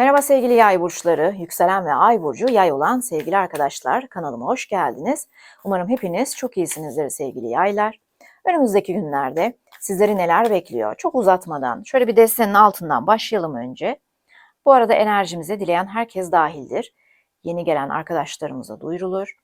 Merhaba sevgili yay burçları, yükselen ve ay burcu yay olan sevgili arkadaşlar. Kanalıma hoş geldiniz. Umarım hepiniz çok iyisinizdir sevgili yaylar. Önümüzdeki günlerde sizleri neler bekliyor? Çok uzatmadan şöyle bir destenin altından başlayalım önce. Bu arada enerjimize dileyen herkes dahildir. Yeni gelen arkadaşlarımıza duyurulur.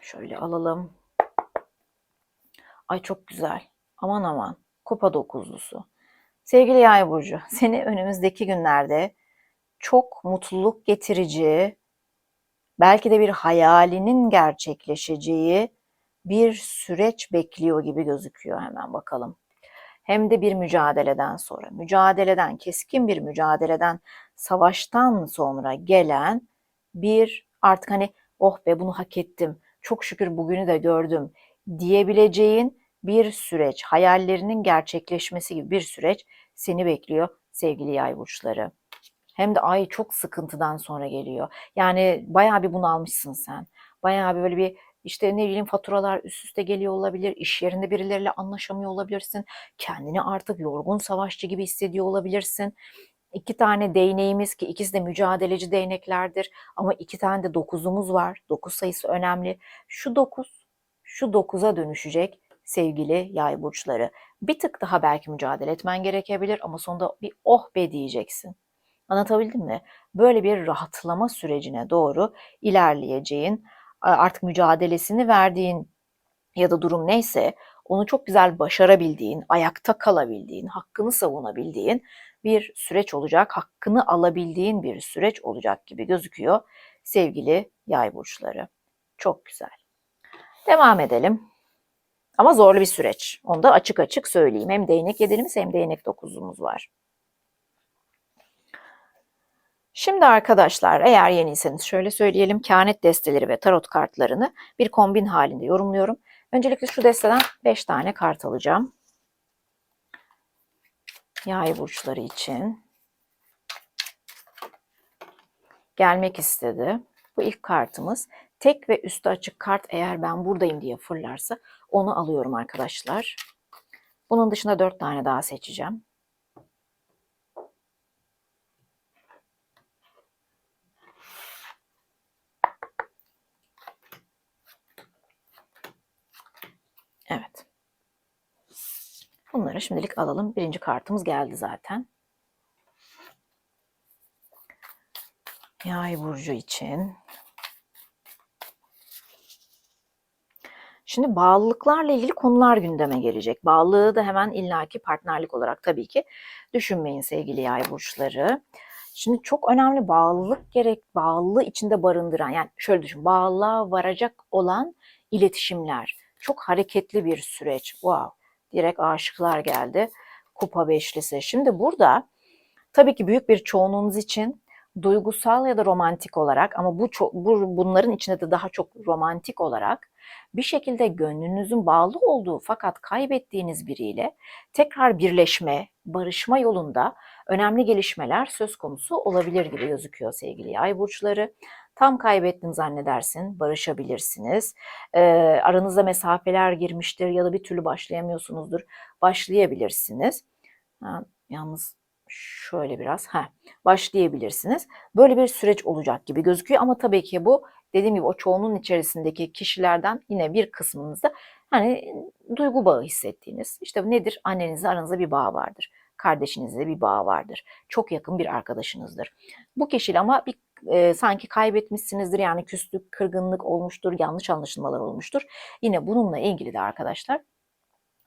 Şöyle alalım. Ay çok güzel. Aman aman. Kupa dokuzlusu. Sevgili Yay burcu, seni önümüzdeki günlerde çok mutluluk getirici, belki de bir hayalinin gerçekleşeceği bir süreç bekliyor gibi gözüküyor hemen bakalım. Hem de bir mücadeleden sonra, mücadeleden, keskin bir mücadeleden, savaştan sonra gelen bir artık hani oh be bunu hak ettim, çok şükür bugünü de gördüm. diyebileceğin bir süreç, hayallerinin gerçekleşmesi gibi bir süreç seni bekliyor sevgili yay burçları. Hem de ay çok sıkıntıdan sonra geliyor. Yani bayağı bir bunalmışsın sen. Bayağı bir böyle bir işte ne bileyim faturalar üst üste geliyor olabilir. İş yerinde birileriyle anlaşamıyor olabilirsin. Kendini artık yorgun savaşçı gibi hissediyor olabilirsin. İki tane değneğimiz ki ikisi de mücadeleci değneklerdir. Ama iki tane de dokuzumuz var. Dokuz sayısı önemli. Şu dokuz, şu dokuza dönüşecek sevgili yay burçları. Bir tık daha belki mücadele etmen gerekebilir ama sonunda bir oh be diyeceksin. Anlatabildim mi? Böyle bir rahatlama sürecine doğru ilerleyeceğin, artık mücadelesini verdiğin ya da durum neyse onu çok güzel başarabildiğin, ayakta kalabildiğin, hakkını savunabildiğin bir süreç olacak, hakkını alabildiğin bir süreç olacak gibi gözüküyor sevgili yay burçları. Çok güzel. Devam edelim. Ama zorlu bir süreç. Onu da açık açık söyleyeyim. Hem değnek yedilimiz hem değnek dokuzumuz var. Şimdi arkadaşlar eğer yeniyseniz şöyle söyleyelim. Kehanet desteleri ve tarot kartlarını bir kombin halinde yorumluyorum. Öncelikle şu desteden 5 tane kart alacağım. Yay burçları için. Gelmek istedi. Bu ilk kartımız. Tek ve üstü açık kart eğer ben buradayım diye fırlarsa onu alıyorum arkadaşlar. Bunun dışında 4 tane daha seçeceğim. Evet. Bunları şimdilik alalım. Birinci kartımız geldi zaten. Yay burcu için Şimdi bağlılıklarla ilgili konular gündeme gelecek. Bağlılığı da hemen illaki partnerlik olarak tabii ki düşünmeyin sevgili yay burçları. Şimdi çok önemli bağlılık gerek, bağlılığı içinde barındıran yani şöyle düşün bağlılığa varacak olan iletişimler. Çok hareketli bir süreç. Wow. Direkt aşıklar geldi. Kupa beşlisi. Şimdi burada tabii ki büyük bir çoğunluğunuz için duygusal ya da romantik olarak ama bu, bu bunların içinde de daha çok romantik olarak bir şekilde gönlünüzün bağlı olduğu fakat kaybettiğiniz biriyle tekrar birleşme, barışma yolunda önemli gelişmeler söz konusu olabilir gibi gözüküyor sevgili yay burçları. Tam kaybettim zannedersin, barışabilirsiniz. Ee, aranızda mesafeler girmiştir ya da bir türlü başlayamıyorsunuzdur, başlayabilirsiniz. Ha, yalnız şöyle biraz ha başlayabilirsiniz. Böyle bir süreç olacak gibi gözüküyor ama tabii ki bu dediğim gibi o çoğunun içerisindeki kişilerden yine bir kısmınızda hani duygu bağı hissettiğiniz işte nedir? Annenizle aranızda bir bağ vardır. Kardeşinizle bir bağ vardır. Çok yakın bir arkadaşınızdır. Bu kişiyle ama bir e, sanki kaybetmişsinizdir yani küslük, kırgınlık olmuştur, yanlış anlaşılmalar olmuştur. Yine bununla ilgili de arkadaşlar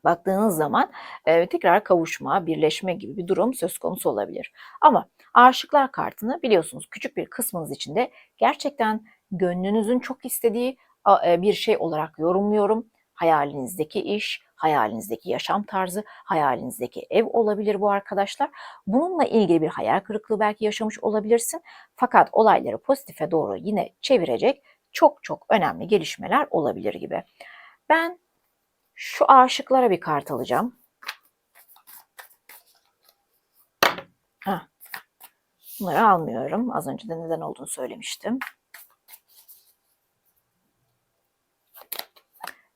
baktığınız zaman e, tekrar kavuşma, birleşme gibi bir durum söz konusu olabilir. Ama aşıklar kartını biliyorsunuz küçük bir kısmınız içinde gerçekten gönlünüzün çok istediği e, bir şey olarak yorumluyorum. Hayalinizdeki iş, hayalinizdeki yaşam tarzı, hayalinizdeki ev olabilir bu arkadaşlar. Bununla ilgili bir hayal kırıklığı belki yaşamış olabilirsin. Fakat olayları pozitife doğru yine çevirecek çok çok önemli gelişmeler olabilir gibi. Ben şu aşıklara bir kart alacağım. Heh. Bunları almıyorum. Az önce de neden olduğunu söylemiştim.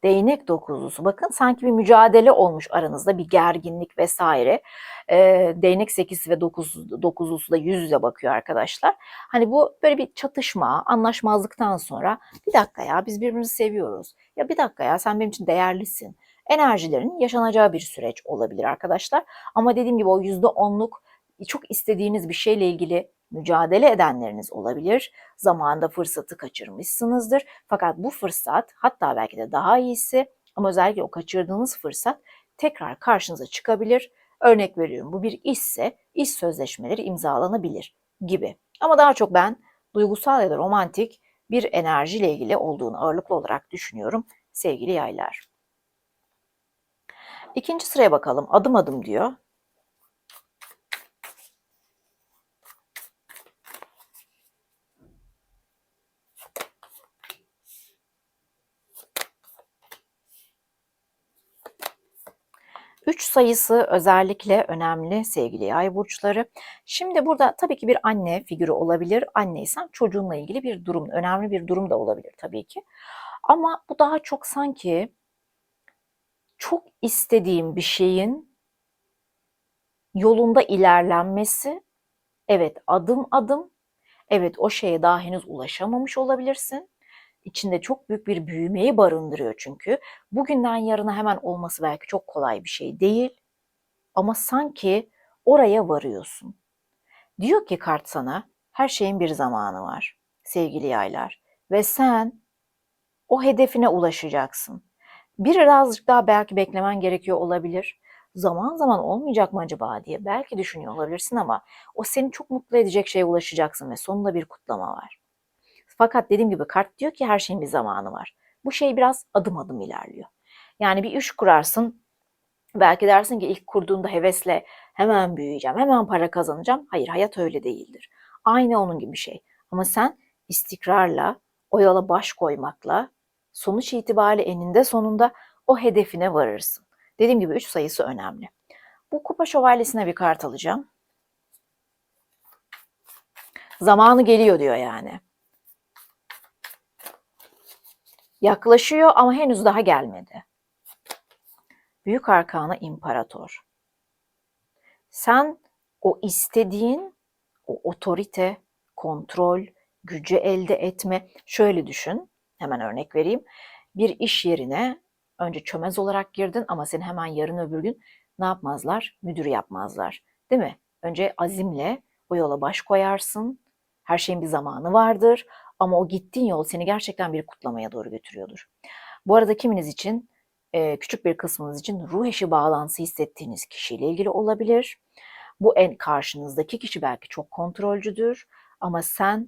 Değnek dokuzlusu. Bakın sanki bir mücadele olmuş aranızda bir gerginlik vesaire. E, değnek sekizisi ve dokuz, dokuzlusu da yüz yüze bakıyor arkadaşlar. Hani bu böyle bir çatışma, anlaşmazlıktan sonra bir dakika ya biz birbirimizi seviyoruz. Ya bir dakika ya sen benim için değerlisin. Enerjilerin yaşanacağı bir süreç olabilir arkadaşlar. Ama dediğim gibi o yüzde onluk çok istediğiniz bir şeyle ilgili mücadele edenleriniz olabilir. Zamanında fırsatı kaçırmışsınızdır. Fakat bu fırsat hatta belki de daha iyisi ama özellikle o kaçırdığınız fırsat tekrar karşınıza çıkabilir. Örnek veriyorum bu bir işse iş sözleşmeleri imzalanabilir gibi. Ama daha çok ben duygusal ya da romantik bir enerjiyle ilgili olduğunu ağırlıklı olarak düşünüyorum sevgili yaylar. İkinci sıraya bakalım. Adım adım diyor. Üç sayısı özellikle önemli sevgili yay burçları. Şimdi burada tabii ki bir anne figürü olabilir. Anneysen çocuğunla ilgili bir durum, önemli bir durum da olabilir tabii ki. Ama bu daha çok sanki çok istediğim bir şeyin yolunda ilerlenmesi. Evet, adım adım. Evet, o şeye daha henüz ulaşamamış olabilirsin. İçinde çok büyük bir büyümeyi barındırıyor çünkü. Bugünden yarına hemen olması belki çok kolay bir şey değil. Ama sanki oraya varıyorsun. Diyor ki kart sana, her şeyin bir zamanı var sevgili yaylar. Ve sen o hedefine ulaşacaksın. Birazcık daha belki beklemen gerekiyor olabilir. Zaman zaman olmayacak mı acaba diye belki düşünüyor olabilirsin ama o seni çok mutlu edecek şeye ulaşacaksın ve sonunda bir kutlama var. Fakat dediğim gibi kart diyor ki her şeyin bir zamanı var. Bu şey biraz adım adım ilerliyor. Yani bir iş kurarsın. Belki dersin ki ilk kurduğunda hevesle hemen büyüyeceğim, hemen para kazanacağım. Hayır hayat öyle değildir. Aynı onun gibi şey. Ama sen istikrarla, o yola baş koymakla sonuç itibariyle eninde sonunda o hedefine varırsın. Dediğim gibi 3 sayısı önemli. Bu kupa şövalyesine bir kart alacağım. Zamanı geliyor diyor yani. Yaklaşıyor ama henüz daha gelmedi. Büyük arkana imparator. Sen o istediğin o otorite, kontrol, gücü elde etme. Şöyle düşün. Hemen örnek vereyim. Bir iş yerine önce çömez olarak girdin ama seni hemen yarın öbür gün ne yapmazlar? Müdür yapmazlar. Değil mi? Önce azimle o yola baş koyarsın. Her şeyin bir zamanı vardır. Ama o gittiğin yol seni gerçekten bir kutlamaya doğru götürüyordur. Bu arada kiminiz için, küçük bir kısmınız için ruh eşi bağlantısı hissettiğiniz kişiyle ilgili olabilir. Bu en karşınızdaki kişi belki çok kontrolcüdür ama sen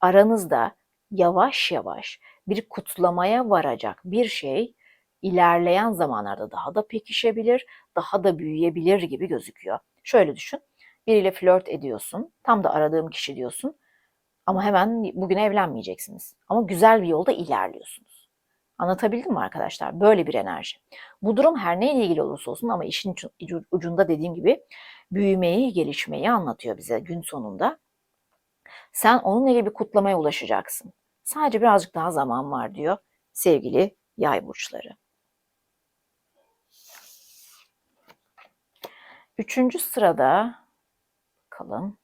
aranızda yavaş yavaş bir kutlamaya varacak bir şey ilerleyen zamanlarda daha da pekişebilir, daha da büyüyebilir gibi gözüküyor. Şöyle düşün, biriyle flört ediyorsun, tam da aradığım kişi diyorsun ama hemen bugün evlenmeyeceksiniz. Ama güzel bir yolda ilerliyorsunuz. Anlatabildim mi arkadaşlar? Böyle bir enerji. Bu durum her neyle ilgili olursa olsun ama işin ucunda dediğim gibi büyümeyi, gelişmeyi anlatıyor bize gün sonunda. Sen onunla ilgili bir kutlamaya ulaşacaksın. Sadece birazcık daha zaman var diyor sevgili yay burçları. Üçüncü sırada bakalım.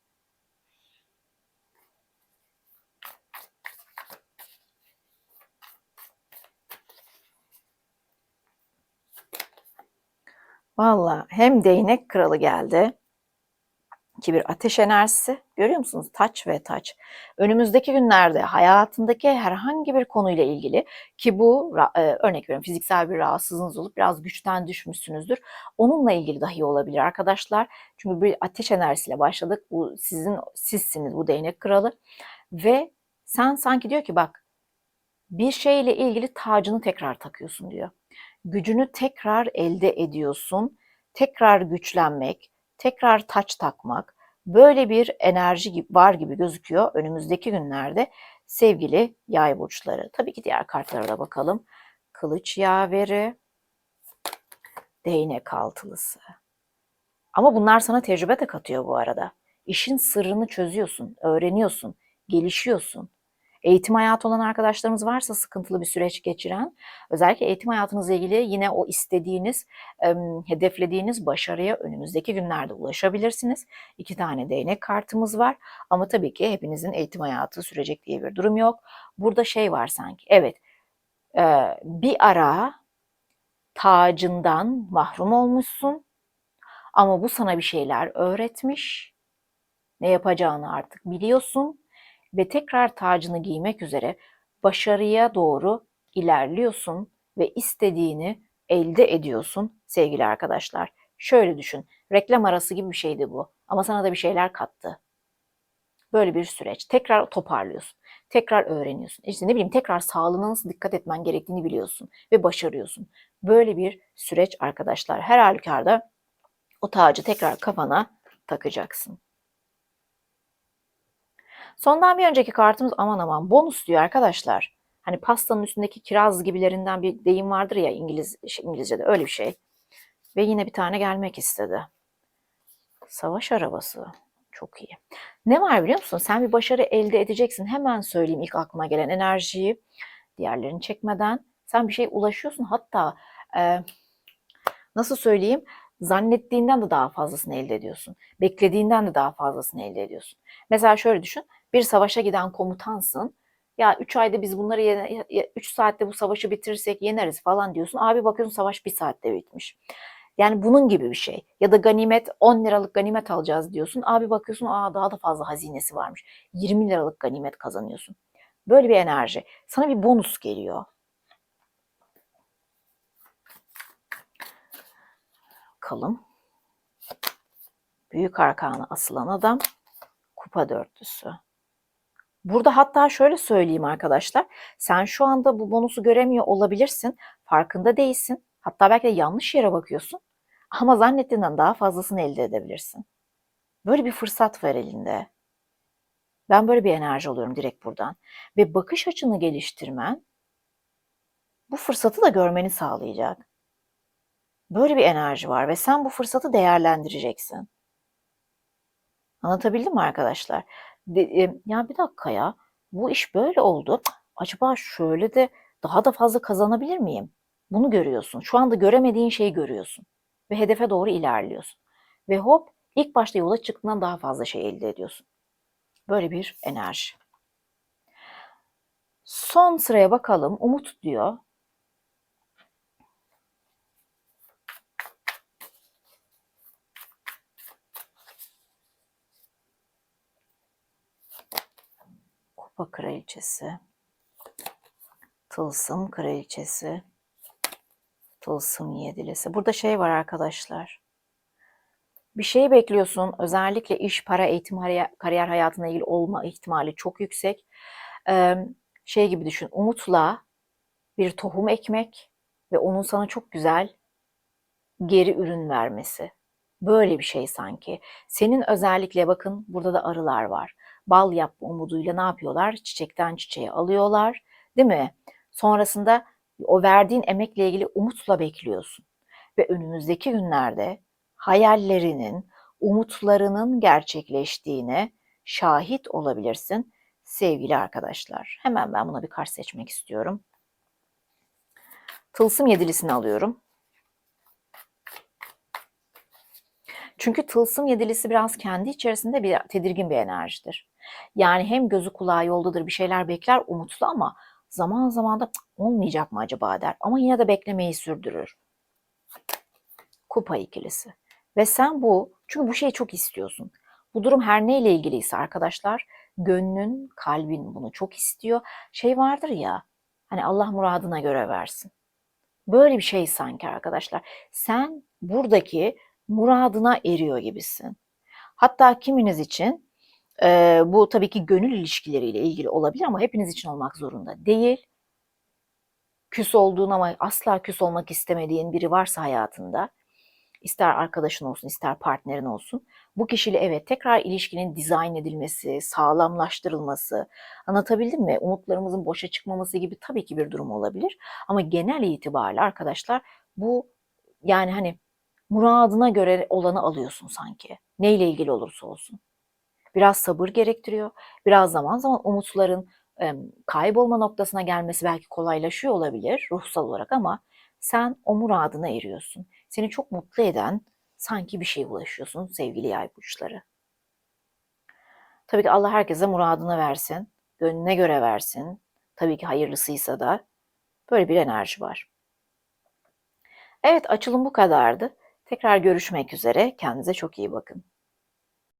Valla hem değnek kralı geldi ki bir ateş enerjisi. Görüyor musunuz? Taç ve taç. Önümüzdeki günlerde hayatındaki herhangi bir konuyla ilgili ki bu e, örnek veriyorum fiziksel bir rahatsızlığınız olup biraz güçten düşmüşsünüzdür. Onunla ilgili dahi olabilir arkadaşlar. Çünkü bir ateş enerjisiyle başladık. Bu sizin sizsiniz bu değnek kralı ve sen sanki diyor ki bak bir şeyle ilgili tacını tekrar takıyorsun diyor. Gücünü tekrar elde ediyorsun. Tekrar güçlenmek, tekrar taç takmak, böyle bir enerji var gibi gözüküyor önümüzdeki günlerde sevgili yay burçları. Tabii ki diğer kartlara da bakalım. Kılıç yaveri, değnek altılısı. Ama bunlar sana tecrübe de katıyor bu arada. İşin sırrını çözüyorsun, öğreniyorsun, gelişiyorsun. Eğitim hayatı olan arkadaşlarımız varsa sıkıntılı bir süreç geçiren, özellikle eğitim hayatınızla ilgili yine o istediğiniz, hedeflediğiniz başarıya önümüzdeki günlerde ulaşabilirsiniz. İki tane değnek kartımız var ama tabii ki hepinizin eğitim hayatı sürecek diye bir durum yok. Burada şey var sanki, evet bir ara tacından mahrum olmuşsun ama bu sana bir şeyler öğretmiş. Ne yapacağını artık biliyorsun ve tekrar tacını giymek üzere başarıya doğru ilerliyorsun ve istediğini elde ediyorsun sevgili arkadaşlar. Şöyle düşün, reklam arası gibi bir şeydi bu ama sana da bir şeyler kattı. Böyle bir süreç. Tekrar toparlıyorsun. Tekrar öğreniyorsun. İşte ne bileyim tekrar sağlığına nasıl dikkat etmen gerektiğini biliyorsun ve başarıyorsun. Böyle bir süreç arkadaşlar. Her halükarda o tacı tekrar kafana takacaksın. Sondan bir önceki kartımız aman aman bonus diyor arkadaşlar. Hani pastanın üstündeki kiraz gibilerinden bir deyim vardır ya İngiliz İngilizce'de öyle bir şey. Ve yine bir tane gelmek istedi. Savaş arabası. Çok iyi. Ne var biliyor musun? Sen bir başarı elde edeceksin. Hemen söyleyeyim ilk aklıma gelen enerjiyi. Diğerlerini çekmeden. Sen bir şey ulaşıyorsun. Hatta e, nasıl söyleyeyim? Zannettiğinden de daha fazlasını elde ediyorsun. Beklediğinden de daha fazlasını elde ediyorsun. Mesela şöyle düşün. Bir savaşa giden komutansın. Ya 3 ayda biz bunları 3 saatte bu savaşı bitirirsek yeneriz falan diyorsun. Abi bakıyorsun savaş 1 saatte bitmiş. Yani bunun gibi bir şey. Ya da ganimet 10 liralık ganimet alacağız diyorsun. Abi bakıyorsun aa daha da fazla hazinesi varmış. 20 liralık ganimet kazanıyorsun. Böyle bir enerji. Sana bir bonus geliyor. Bakalım. Büyük arkana asılan adam. Kupa dörtlüsü. Burada hatta şöyle söyleyeyim arkadaşlar. Sen şu anda bu bonusu göremiyor olabilirsin. Farkında değilsin. Hatta belki de yanlış yere bakıyorsun. Ama zannettiğinden daha fazlasını elde edebilirsin. Böyle bir fırsat var elinde. Ben böyle bir enerji alıyorum direkt buradan. Ve bakış açını geliştirmen bu fırsatı da görmeni sağlayacak. Böyle bir enerji var ve sen bu fırsatı değerlendireceksin. Anlatabildim mi arkadaşlar? Ya bir dakika ya bu iş böyle oldu. Acaba şöyle de daha da fazla kazanabilir miyim? Bunu görüyorsun. Şu anda göremediğin şeyi görüyorsun. Ve hedefe doğru ilerliyorsun. Ve hop ilk başta yola çıktığından daha fazla şey elde ediyorsun. Böyle bir enerji. Son sıraya bakalım. Umut diyor. Kupa kraliçesi. Tılsım kraliçesi. Tılsım yedilisi. Burada şey var arkadaşlar. Bir şey bekliyorsun. Özellikle iş, para, eğitim, kariyer hayatına ilgili olma ihtimali çok yüksek. Ee, şey gibi düşün. Umutla bir tohum ekmek ve onun sana çok güzel geri ürün vermesi. Böyle bir şey sanki. Senin özellikle bakın burada da arılar var. Bal yapma umuduyla ne yapıyorlar? Çiçekten çiçeğe alıyorlar. Değil mi? Sonrasında o verdiğin emekle ilgili umutla bekliyorsun. Ve önümüzdeki günlerde hayallerinin, umutlarının gerçekleştiğine şahit olabilirsin sevgili arkadaşlar. Hemen ben buna bir kart seçmek istiyorum. Tılsım yedilisini alıyorum. Çünkü tılsım yedilisi biraz kendi içerisinde bir tedirgin bir enerjidir. Yani hem gözü kulağı yoldadır bir şeyler bekler umutlu ama zaman zaman da olmayacak mı acaba der. Ama yine de beklemeyi sürdürür. Kupa ikilisi. Ve sen bu, çünkü bu şeyi çok istiyorsun. Bu durum her neyle ilgiliyse arkadaşlar, gönlün, kalbin bunu çok istiyor. Şey vardır ya, hani Allah muradına göre versin. Böyle bir şey sanki arkadaşlar. Sen buradaki muradına eriyor gibisin. Hatta kiminiz için e, bu tabii ki gönül ilişkileriyle ilgili olabilir ama hepiniz için olmak zorunda değil. Küs olduğun ama asla küs olmak istemediğin biri varsa hayatında, ister arkadaşın olsun, ister partnerin olsun, bu kişiyle evet tekrar ilişkinin dizayn edilmesi, sağlamlaştırılması, anlatabildim mi? Umutlarımızın boşa çıkmaması gibi tabii ki bir durum olabilir. Ama genel itibariyle arkadaşlar bu yani hani muradına göre olanı alıyorsun sanki. Neyle ilgili olursa olsun. Biraz sabır gerektiriyor. Biraz zaman zaman umutların kaybolma noktasına gelmesi belki kolaylaşıyor olabilir ruhsal olarak ama sen o muradına eriyorsun. Seni çok mutlu eden sanki bir şeye ulaşıyorsun sevgili yay burçları. Tabii ki Allah herkese muradını versin. Gönlüne göre versin. Tabii ki hayırlısıysa da böyle bir enerji var. Evet açılım bu kadardı. Tekrar görüşmek üzere. Kendinize çok iyi bakın.